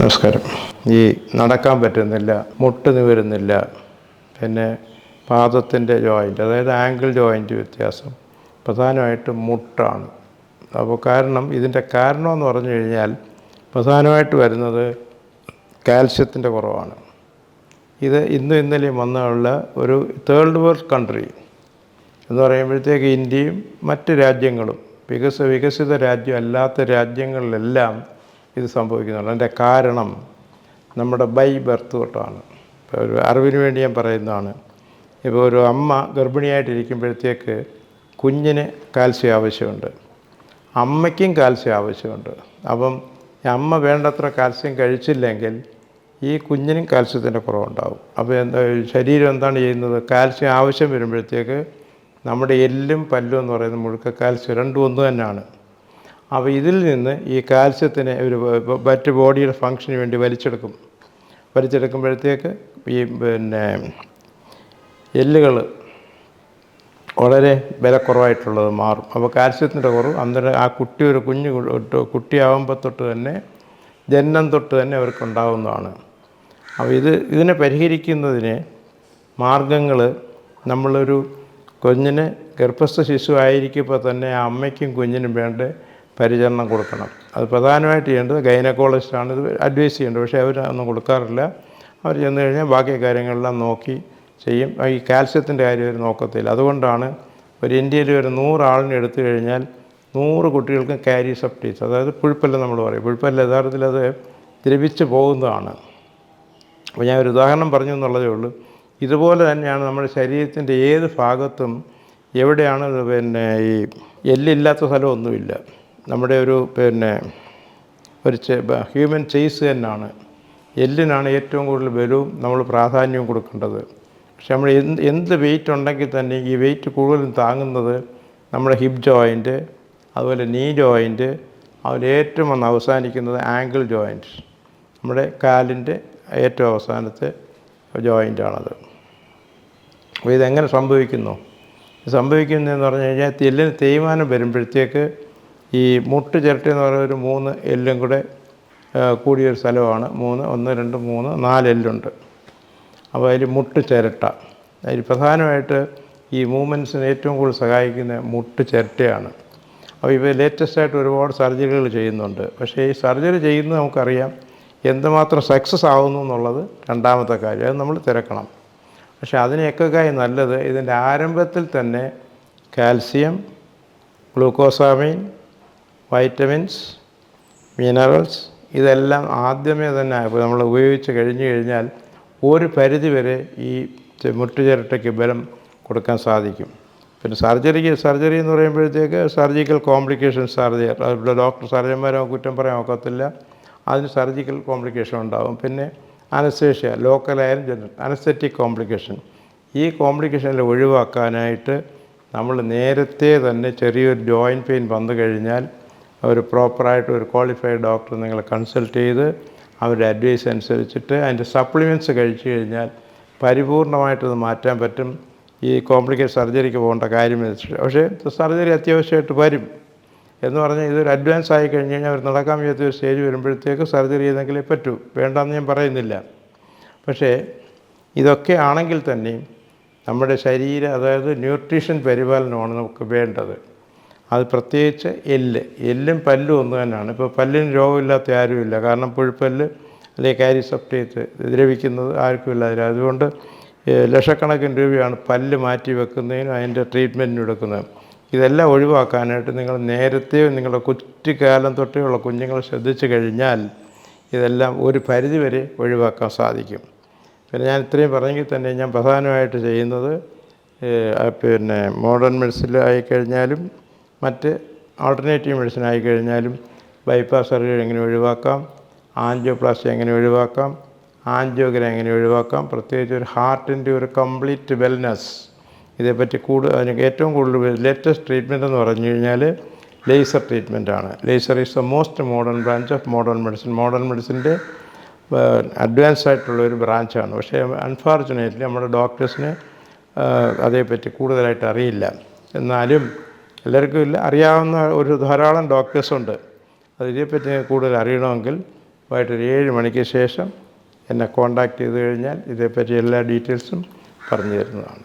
നമസ്കാരം. ഈ നടക്കാൻ പറ്റുന്നില്ല മുട്ട് നിവരുന്നില്ല പിന്നെ പാദത്തിന്റെ ജോയിന്റ് അതായത് ആംഗിൾ ജോയിന്റ് വ്യത്യാസം പ്രധാനമായിട്ടും മുട്ടാണ്. അപ്പോൾ കാരണം ഇതിന്റെ കാരണം എന്ന് പറഞ്ഞു കഴിഞ്ഞാൽ പ്രധാനമായിട്ട് വരുന്നത് കാൽസ്യത്തിന്റെ കുറവാണ്. ഇത് ഇന്നും ഇന്നലെയും വന്നുള്ള ഒരു തേർഡ് വേൾഡ് കൺട്രി എന്ന് പറയുമ്പോഴത്തേക്ക് ഇന്ത്യയും മറ്റ് രാജ്യങ്ങളും വികസ വികസിത രാജ്യം അല്ലാത്ത രാജ്യങ്ങളിലെല്ലാം ഇത് സംഭവിക്കുന്നുള്ളൂ അതിന്റെ കാരണം നമ്മുടെ ബൈ ബർത്ത് തൊട്ടാണ്. ഇപ്പോൾ ഒരു അറിവിന് വേണ്ടി ഞാൻ പറയുന്നതാണ്. ഇപ്പോൾ ഒരു അമ്മ ഗർഭിണിയായിട്ടിരിക്കുമ്പോഴത്തേക്ക് കുഞ്ഞിന് കാൽസ്യം ആവശ്യമുണ്ട്. അമ്മയ്ക്കും കാൽസ്യം ആവശ്യമുണ്ട്. അപ്പം അമ്മ വേണ്ടത്ര കാൽസ്യം കഴിച്ചില്ലെങ്കിൽ ഈ കുഞ്ഞിനും കാൽസ്യത്തിന്റെ കുറവുണ്ടാവും. അപ്പോൾ എന്താ ശരീരം എന്താണ് ചെയ്യുന്നത്? കാൽസ്യം ആവശ്യം വരുമ്പോഴത്തേക്ക് നമ്മുടെ എല്ലും പല്ലും എന്ന് പറയുന്നത് മുഴുക്ക കാൽസ്യം രണ്ടും ഒന്ന് തന്നെയാണ്. അപ്പോൾ ഇതിൽ നിന്ന് ഈ കാൽസ്യത്തിനെ ഒരു മറ്റ് ബോഡിയുടെ ഫങ്ഷന് വേണ്ടി വലിച്ചെടുക്കും. വലിച്ചെടുക്കുമ്പോഴത്തേക്ക് ഈ പിന്നെ എല്ലുകൾ വളരെ വിലക്കുറവായിട്ടുള്ളത് മാറും. അപ്പോൾ കാൽസ്യത്തിന്റെ കുറവ് അന്നേരം ആ കുട്ടി ഒരു കുഞ്ഞ് കുട്ടിയാവുമ്പോൾ തൊട്ട് തന്നെ ജന്മം തൊട്ട് തന്നെ അവർക്ക് ഉണ്ടാകുന്നതാണ് അപ്പോൾ ഇത് ഇതിനെ പരിഹരിക്കുന്നതിന് മാർഗങ്ങൾ നമ്മളൊരു കുഞ്ഞിന് ഗർഭസ്ഥ ശിശു ആയിരിക്കുമ്പോൾ തന്നെ ആ അമ്മയ്ക്കും കുഞ്ഞിനും വേണ്ട പരിചരണം കൊടുക്കണം. അത് പ്രധാനമായിട്ട് ചെയ്യേണ്ടത് ഗൈനക്കോളജിസ്റ്റാണ്. ഇത് അഡ്വൈസ് ചെയ്യേണ്ടത്. പക്ഷേ അവർ ഒന്നും കൊടുക്കാറില്ല. അവർ ചെന്ന് കഴിഞ്ഞാൽ ബാക്കി കാര്യങ്ങളെല്ലാം നോക്കി ചെയ്യും. ഈ കാൽസ്യത്തിന്റെ കാര്യം അവർ നോക്കത്തില്ല. അതുകൊണ്ടാണ് ഒരു ഇന്ത്യയിൽ ഒരു നൂറാളിനെ എടുത്തു കഴിഞ്ഞാൽ നൂറ് കുട്ടികൾക്ക് ക്യാരി സപ്റ്റീസ്. അതായത് പുഴുപ്പല്ല നമ്മൾ പറയും. പുഴുപ്പല്ല യഥാർത്ഥത്തിൽ അത് ദ്രവിച്ച് പോകുന്നതാണ്. അപ്പോൾ ഞാൻ ഒരു ഉദാഹരണം പറഞ്ഞു എന്നുള്ളതേ ഉള്ളൂ. ഇതുപോലെ തന്നെയാണ് നമ്മുടെ ശരീരത്തിന്റെ ഏത് ഭാഗത്തും എവിടെയാണ് പിന്നെ ഈ എല്ലില്ലാത്ത സ്ഥലമൊന്നുമില്ല. നമ്മുടെ ഒരു പിന്നെ ഒരു ഹ്യൂമൻ ചെയ്സ് തന്നെയാണ്. എല്ലിനാണ് ഏറ്റവും കൂടുതൽ ബലവും നമ്മൾ പ്രാധാന്യവും കൊടുക്കേണ്ടത്. പക്ഷെ നമ്മൾ എന്ത് എന്ത് വെയിറ്റ് ഉണ്ടെങ്കിൽ തന്നെ ഈ വെയിറ്റ് കൂടുതലും താങ്ങുന്നത് നമ്മുടെ ഹിപ്പ് ജോയിന്റ് അതുപോലെ നീ ജോയിന്റ് അതിൽ ഏറ്റവും വന്ന് അവസാനിക്കുന്നത് ആംഗിൾ ജോയിന്റ് നമ്മുടെ കാലിന്റെ ഏറ്റവും അവസാനത്തെ ജോയിന്റാണത് അപ്പോൾ ഇതെങ്ങനെ സംഭവിക്കുന്നു? സംഭവിക്കുന്നതെന്ന് പറഞ്ഞു കഴിഞ്ഞാൽ എല്ലിന് തേയ്മാനം വരുമ്പോഴത്തേക്ക് ഈ മുട്ട് ചിരട്ട എന്ന് പറയുന്ന ഒരു മൂന്ന് എല്ലും കൂടെ കൂടിയൊരു സ്ഥലമാണ്. മൂന്ന് ഒന്ന് രണ്ട് മൂന്ന് നാല് എല്ലുണ്ട്. അപ്പോൾ അതിൽ മുട്ട് ചിരട്ട. അതിൽ പ്രധാനമായിട്ട് ഈ മൂവ്മെന്റ്സിന് ഏറ്റവും കൂടുതൽ സഹായിക്കുന്ന മുട്ട് ചിരട്ടയാണ്. അപ്പോൾ ഇപ്പോൾ ലേറ്റസ്റ്റ് ആയിട്ട് ഒരുപാട് സർജറികൾ ചെയ്യുന്നുണ്ട്. പക്ഷേ ഈ സർജറി ചെയ്യുന്നത് നമുക്കറിയാം എന്തുമാത്രം സക്സസ് ആവുന്നു എന്നുള്ളത് രണ്ടാമത്തെ കാര്യം. അത് നമ്മൾ തിരക്കണം. പക്ഷേ അതിനൊക്കെ നല്ലത് ഇതിന്റെ ആരംഭത്തിൽ തന്നെ കാൽസ്യം ഗ്ലൂക്കോസാമൈൻ വൈറ്റമിൻസ് മിനറൽസ് ഇതെല്ലാം ആദ്യമേ തന്നെ നമ്മൾ ഉപയോഗിച്ച് കഴിഞ്ഞു കഴിഞ്ഞാൽ ഒരു പരിധിവരെ ഈ മുട്ടുചിരട്ടയ്ക്ക് ബലം കൊടുക്കാൻ സാധിക്കും. പിന്നെ സർജറിക്ക് സർജറി എന്ന് പറയുമ്പോഴത്തേക്ക് സർജിക്കൽ കോംപ്ലിക്കേഷൻസ് സർജറി. അതിലുള്ള ഡോക്ടർ സർജന്മാരോ കുറ്റം പറയാൻ ഒക്കത്തില്ല. അതിന് സർജിക്കൽ കോംപ്ലിക്കേഷൻ ഉണ്ടാകും പിന്നെ അനസ്തേഷ്യ ലോക്കലായാലും ജനറൽ അനസ്തെറ്റിക് കോംപ്ലിക്കേഷൻ. ഈ കോംപ്ലിക്കേഷനിൽ ഒഴിവാക്കാനായിട്ട് നമ്മൾ നേരത്തെ തന്നെ ചെറിയൊരു ജോയിന്റ് പെയിൻ വന്നു കഴിഞ്ഞാൽ ഒരു പ്രോപ്പറായിട്ട് ഒരു ക്വാളിഫൈഡ് ഡോക്ടർ നിങ്ങളെ കൺസൾട്ട് ചെയ്ത് അവരുടെ അഡ്വൈസ് അനുസരിച്ചിട്ട് അതിന്റെ സപ്ലിമെന്റ്സ് കഴിച്ചു കഴിഞ്ഞാൽ പരിപൂർണമായിട്ടത് മാറ്റാൻ പറ്റും. ഈ കോംപ്ലിക്കേറ്റ് സർജറിക്ക് പോകേണ്ട കാര്യം പക്ഷേ സർജറി അത്യാവശ്യമായിട്ട് വരും. എന്ന് പറഞ്ഞാൽ ഇതൊരു അഡ്വാൻസ് ആയി കഴിഞ്ഞ് കഴിഞ്ഞാൽ അവർ നടക്കാൻ വയ്യാത്ത ഒരു സ്റ്റേജ് വരുമ്പോഴത്തേക്ക് സർജറി ചെയ്തെങ്കിലേ പറ്റൂ. വേണ്ടെന്ന് ഞാൻ പറയുന്നില്ല. പക്ഷേ ഇതൊക്കെ ആണെങ്കിൽ തന്നെയും നമ്മുടെ ശരീരം അതായത് ന്യൂട്രീഷൻ പരിപാലനമാണ് നമുക്ക് വേണ്ടത്. അത് പ്രത്യേകിച്ച് എല്ല്. എല്ലും പല്ലും ഒന്ന് തന്നെയാണ്. ഇപ്പോൾ പല്ലിന് രോഗമില്ലാത്ത ആരുമില്ല. കാരണം പുഴുപ്പല്ല് അല്ലെങ്കിൽ കാരിസപ്റ്റേറ്റ് ദ്രവിക്കുന്നത് ആർക്കുമില്ല അതുകൊണ്ട് ലക്ഷക്കണക്കിന് രൂപയാണ് പല്ല് മാറ്റി വെക്കുന്നതിനും അതിന്റെ ട്രീറ്റ്മെന്റിനും എടുക്കുന്നത്. ഇതെല്ലാം ഒഴിവാക്കാനായിട്ട് നിങ്ങൾ നേരത്തെ നിങ്ങളുടെ കുറ്റിക്കാലം തൊട്ടേയുള്ള കുഞ്ഞുങ്ങളെ ശ്രദ്ധിച്ചു കഴിഞ്ഞാൽ ഇതെല്ലാം ഒരു പരിധി വരെ ഒഴിവാക്കാൻ സാധിക്കും. പിന്നെ ഞാൻ ഇത്രയും പറഞ്ഞെങ്കിൽ തന്നെ ഞാൻ പ്രധാനമായിട്ട് ചെയ്യുന്നത് പിന്നെ മോഡേൺ മെഡിസിൻ ആയിക്കഴിഞ്ഞാലും മറ്റ് ആൾട്ടർനേറ്റീവ് മെഡിസിൻ ആയിക്കഴിഞ്ഞാലും ബൈപ്പാസ് സർജറി എങ്ങനെ ഒഴിവാക്കാം? ആൻജിയോപ്ലാസ്റ്റി എങ്ങനെ ഒഴിവാക്കാം? ആൻജിയോഗ്രാം എങ്ങനെ ഒഴിവാക്കാം? പ്രത്യേകിച്ച് ഒരു ഹാർട്ടിന്റെ ഒരു കംപ്ലീറ്റ് വെൽനെസ് ഇതേപ്പറ്റി കൂടുതൽ അതിന് ഏറ്റവും കൂടുതൽ ലേറ്റസ്റ്റ് ട്രീറ്റ്മെന്റ് എന്ന് പറഞ്ഞു കഴിഞ്ഞാൽ laser ട്രീറ്റ്മെന്റാണ് laser is the most modern branch of modern medicine modern മെഡിസിന്റെ advance ആയിട്ടുള്ള ഒരു ബ്രാഞ്ചാണ് പക്ഷേ അൺഫോർച്ചുനേറ്റ്ലി നമ്മുടെ ഡോക്ടേഴ്സിന് അതേപ്പറ്റി കൂടുതലായിട്ട് അറിയില്ല. എന്നാലും എല്ലാവർക്കും ഇല്ല. അറിയാവുന്ന ഒരു ധാരാളം ഡോക്ടേഴ്സുണ്ട് അതിനെപ്പറ്റി കൂടുതൽ അറിയണമെങ്കിൽ വൈകിട്ടൊരു ഏഴ് മണിക്ക് ശേഷം എന്നെ കോണ്ടാക്ട് ചെയ്ത് കഴിഞ്ഞാൽ ഇതേപ്പറ്റി എല്ലാ ഡീറ്റെയിൽസും പറഞ്ഞു തരുന്നതാണ്.